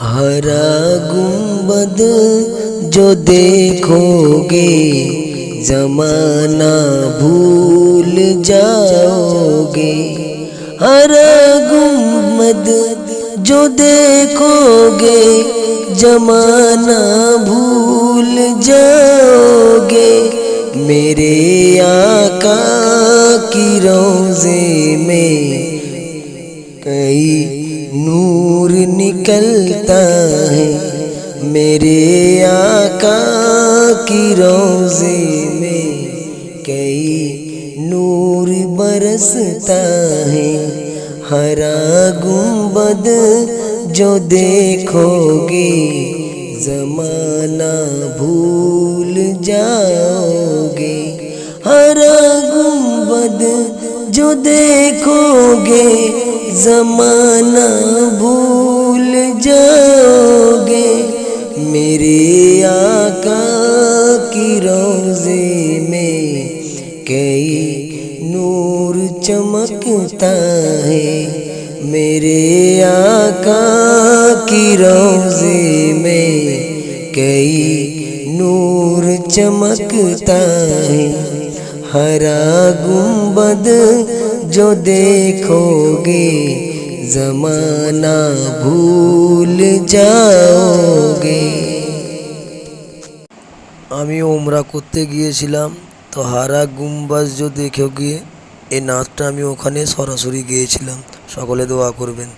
हरा गुंबद जो देखोगे, जमाना भूल जाओगे। हरा गुंबद जो देखोगे, जमाना भूल जाओगे। मेरे आका की रोज़े में कई नूर निकलता है मेरे आका की रोज़े में कई नूर बरसता है। हरा गुंबद जो देखोगे, जमाना भूल जाओगे। हरा गुंबद जो देखोगे जमाना भूल जाओगे। मेरे आका की रोज़े में कई नूर चमकता है। मेरे आका की रोज़े में कई नूर चमकता है। हरा गुंबद जो देखोगे जमाना भूल जाओगे আমি ওমরা করতে গিয়েছিলাম তো হারা গুম্বাজ যে দেখে গিয়ে এই নাচটা আমি ওখানে সরাসরি গিয়েছিলাম সকলে দোয়া করবেন